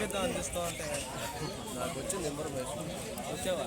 ఇంకా అందిస్తూ అంటే నాకు వచ్చింది ఇన్ఫర్మేషన్ వచ్చావా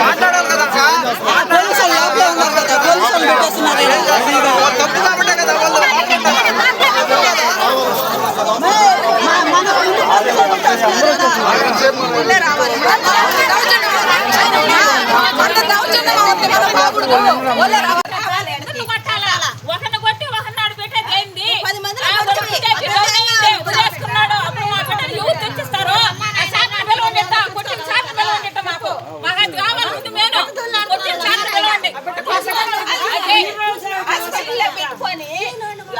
మాట్లాడాలి కదా సార్ పోలీసులు లోపల ఉన్నారు కదా పోలీసులు పెట్టేస్తున్నారు తప్పు కాబట్టే కదా వాళ్ళు రావాలి. పట్టుకొని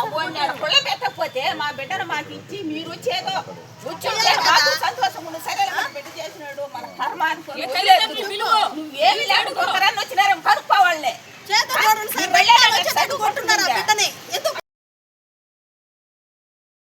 ఎవరిని పెట్టకపోతే మా బిడ్డను మాకు ఇచ్చి మీరు వచ్చేదో కూర్చోండి.